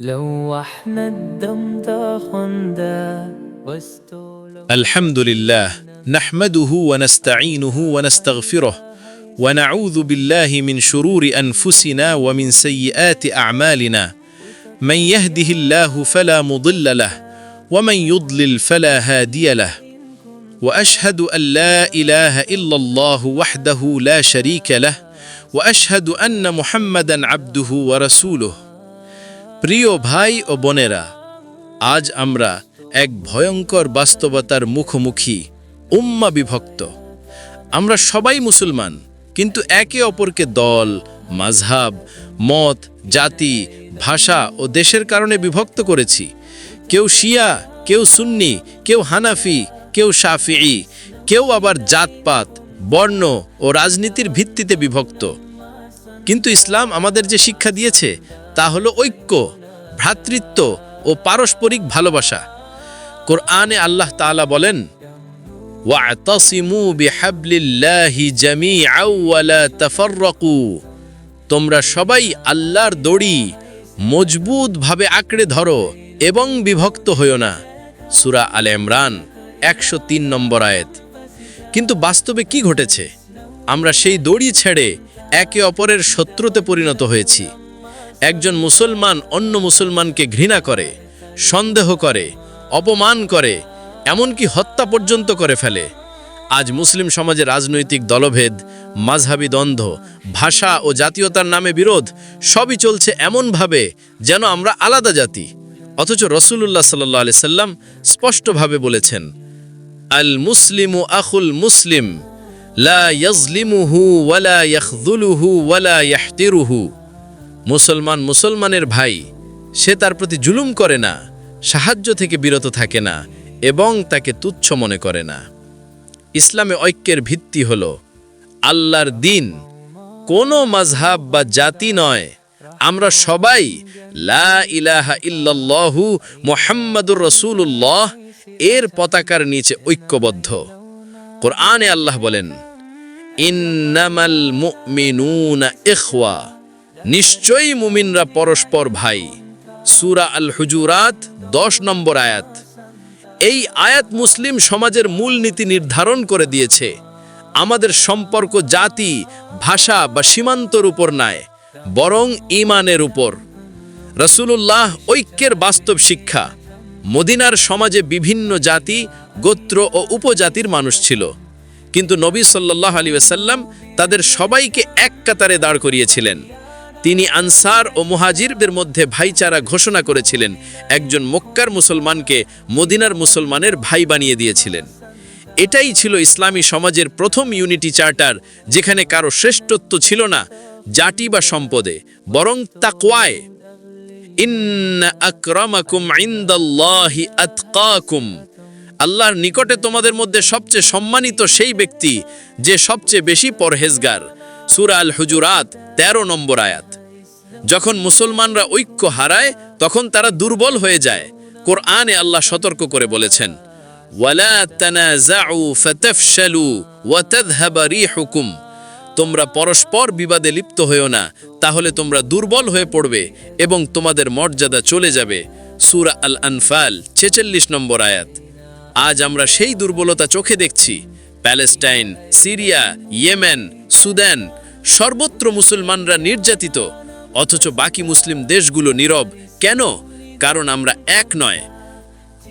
لو إحنا الدم تاخندا واستولوا الحمد لله نحمده ونستعينه ونستغفره ونعوذ بالله من شرور أنفسنا ومن سيئات أعمالنا. من يهده الله فلا مضل له ومن يضلل فلا هادي له. وأشهد أن لا إله إلا الله وحده لا شريك له وأشهد أن محمدا عبده ورسوله. প্রিয় ভাই ও বোনেরা, আজ আমরা এক ভয়ঙ্কর বাস্তবতার মুখোমুখি উম্মা বিভক্ত। আমরা সবাই মুসলমান, কিন্তু একে অপরকে দল মাঝহাব মত, জাতি, ভাষা ও দেশের কারণে বিভক্ত করেছি। কেউ শিয়া, কেউ সুন্নি, কেউ হানাফি, কেউ শাফিঈ, কেউ আবার জাতপাত, বর্ণ ও রাজনীতির ভিত্তিতে বিভক্ত। কিন্তু ইসলাম আমাদের যে শিক্ষা দিয়েছে তা হলো ঐক্য, ভ্রাতৃত্ব ও পারস্পরিক ভালোবাসা। কোরআনে আল্লাহ তাআলা বলেন তোমরা সবাই আল্লাহর দড়ি মজবুতভাবে আঁকড়ে ধরো এবং বিভক্ত হইও না। সুরা আলে ইমরান, একশো তিন নম্বর আয়েত। কিন্তু বাস্তবে কি ঘটেছে? আমরা সেই দড়ি ছেড়ে একে অপরের শত্রুতে পরিণত হয়েছি। একজন মুসলমান অন্য মুসলমানকে ঘৃণা করে, সন্দেহ করে, অপমান করে, এমনকি হত্যা পর্যন্ত করে ফেলে। আজ মুসলিম সমাজে রাজনৈতিক দলভেদ, মাঝহাবি দ্বন্দ্ব, ভাষা ও জাতীয়তার নামে বিরোধ, সবই চলছে এমনভাবে যেন আমরা আলাদা জাতি। অথচ রসুল্লাহ সাল্লাহ আলি সাল্লাম স্পষ্টভাবে বলেছেন, আল মুসলিমু আখুল মুসলিম, লা ইয়াজলিমুহু ওয়ালা ইয়াখযুলুহু ওয়ালা ইয়াহতিরুহু। মুসলমান মুসলমানের ভাই, সে তার প্রতি জুলুম করে না, সাহায্য থেকে বিরত থাকে না এবং তাকে তুচ্ছ মনে করে না। ইসলামে ঐক্যের ভিত্তি হল আল্লাহর দিন। কোনো মাঝহাব বা জাতি নয়। আমরা সবাই লা ইলাহা ইল্লাল্লাহু মোহাম্মদুর রসুল্লাহ এর পতাকার নিচে ঐক্যবদ্ধ। কোরআনে আল্লাহ বলেন, ইন্নামাল মুমিনুনা ইখওয়া। নিশ্চয়ই মুমিনরা পরস্পর ভাই। সুরা আল হুজুরাত দশ নম্বর আয়াত। এই আয়াত মুসলিম সমাজের মূল নীতি নির্ধারণ করে দিয়েছে। আমাদের সম্পর্ক জাতি, ভাষা বা সীমান্তর উপর নয় বরং ইমানের উপর। রসুলুল্লাহ ঐক্যের বাস্তব শিক্ষা। মদিনার সমাজে বিভিন্ন জাতি, গোত্র ও উপজাতির মানুষ ছিল। কিন্তু নবী সাল্লাহ আলী ওয়াসাল্লাম তাদের সবাইকে এক কাতারে দাঁড় করিয়েছিলেন। তিনি আনসার ও মুহাজিরদের মধ্যে ভাইচারা ঘোষণা করেছিলেন। একজন মক্কার মুসলমানকে মদিনার মুসলমানের ভাই বানিয়ে দিয়েছিলেন। এটাই ছিল ইসলামী সমাজের প্রথম ইউনিটি চার্টার, যেখানে কারও শ্রেষ্ঠত্ব ছিল না, জাতি বা সম্পদে, বরং তাকওয়ায়। আল্লাহর নিকটে তোমাদের মধ্যে সবচেয়ে সম্মানিত সেই ব্যক্তি, যে সবচেয়ে বেশি পরহেজগার। সূরা আল হুজুরাত ১৩ নম্বর আয়াত। যখন মুসলমানরা ঐক্য হারায়, তখন তারা দুর্বল হয়ে যায়। কোরআনে আল্লাহ সতর্ক করে বলেছেন রিহুকুম। তোমরা পরস্পর বিবাদে লিপ্ত হয়েও না, তাহলে তোমরা দুর্বল হয়ে পড়বে এবং তোমাদের মর্যাদা চলে যাবে। সুরা আল আনফাল ছেচল্লিশ নম্বর আয়াত। আজ আমরা সেই দুর্বলতা চোখে দেখছি। প্যালেস্টাইন, সিরিয়া, ইয়েমেন, সুদান, সর্বত্র মুসলমানরা নির্যাতিত, অথচ বাকি মুসলিম দেশগুলো নীরব। কেন? কারণ আমরা এক নয়,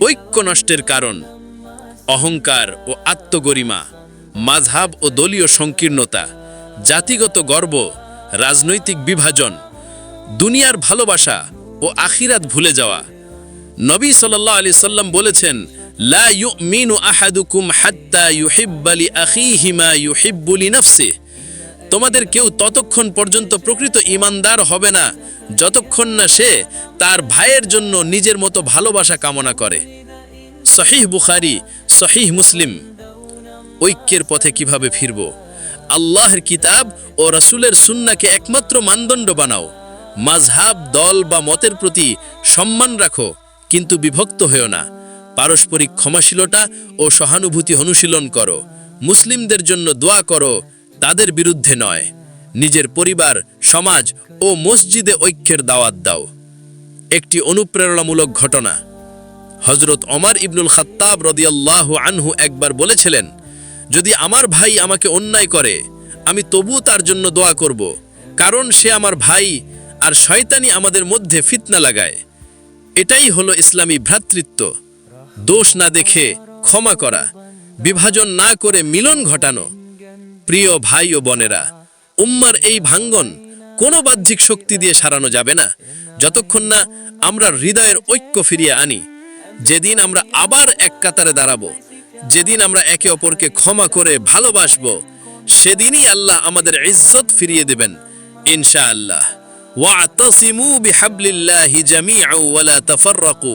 ঐক্য নষ্টের কারণ। অহংকার ও আত্মগরিমা, মাঝহাব ও দলীয় সংকীর্ণতা, জাতিগত গর্ব, রাজনৈতিক বিভাজন, দুনিয়ার ভালোবাসা ও আখিরাত ভুলে যাওয়া। নবী সাল্লাল্লাহু আলি সাল্লাম বলেছেন লা ইউমিনু আহাদুকুম হাত্তা ইউহিব্বা লি আখিহি মা ইউহিব্বু লি নাফসিহি তোমাদের কেউ ততক্ষণ পর্যন্ত প্রকৃত ইমানদার হবে না, যতক্ষণ না সে তার ভাইয়ের জন্য নিজের মতো ভালোবাসা কামনা করে। সহিহ বুখারি, সহিহ মুসলিম। ঐক্যের পথে কীভাবে ফিরব? আল্লাহর কিতাব ও রসুলের সুন্নাকে একমাত্র মানদণ্ড বানাও। মাঝহাব দল বা মতের প্রতি সম্মান রাখো, কিন্তু বিভক্ত হয়েও না। পারস্পরিক ক্ষমাশীলতা ও সহানুভূতি অনুশীলন করো। মুসলিমদের জন্য দোয়া করো, তাদের বিরুদ্ধে নয়। নিজের পরিবার, সমাজ ও মসজিদে ঐক্যের দাওয়াত দাও। একটি অনুপ্রেরণামূলক ঘটনা। হজরত অমর ইবনুল খাত্তাব রদিয়াল্লাহ আনহু একবার বলেছিলেন, যদি আমার ভাই আমাকে অন্যায় করে, আমি তবু তার জন্য দোয়া করব, কারণ সে আমার ভাই আর শয়তানি আমাদের মধ্যে ফিতনা লাগায়। এটাই হলো ইসলামী ভ্রাতৃত্ব। দোষ না দেখে ক্ষমা করা, বিভাজন না করে মিলন ঘটানো। প্রিয় ভাই ও বোনেরা, উম্মার এই ভাঙ্গন কোনো বাহ্যিক শক্তি দিয়ে সারানো যাবে না। যতক্ষণ না আমরা হৃদয়ের ঐক্য ফিরিয়ে আনি, যেদিন আমরা আবার এক কাতারে দাঁড়াবো, যেদিন আমরা একে অপরকে ক্ষমা করে ভালোবাসবো, সেদিনই আল্লাহ আমাদের ইজ্জত ফিরিয়ে দেবেন, ইনশাআল্লাহ। ওয়াতাসিমু বিহাবলিল্লাহি জামিআ ওয়ালা তাফাররাকু।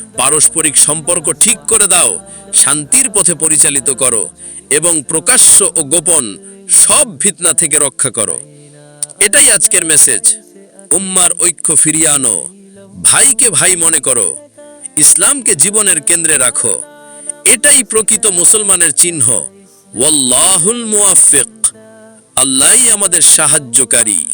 পারস্পরিক সম্পর্ক ঠিক করে দাও, শান্তির পথে পরিচালিত করো, এবং প্রকাশ্য ও গোপন সব ফিতনা থেকে রক্ষা করো। এটাই আজকের মেসেজ। উম্মার ঐক্য ফিরিয়ে আনো। ভাইকে ভাই মনে করো। ইসলামকে জীবনের কেন্দ্রে রাখো। এটাই প্রকৃত মুসলমানের চিহ্ন। ওয়াল্লাহুল মুওয়াফিক। আল্লাহই আমাদের সাহায্যকারী।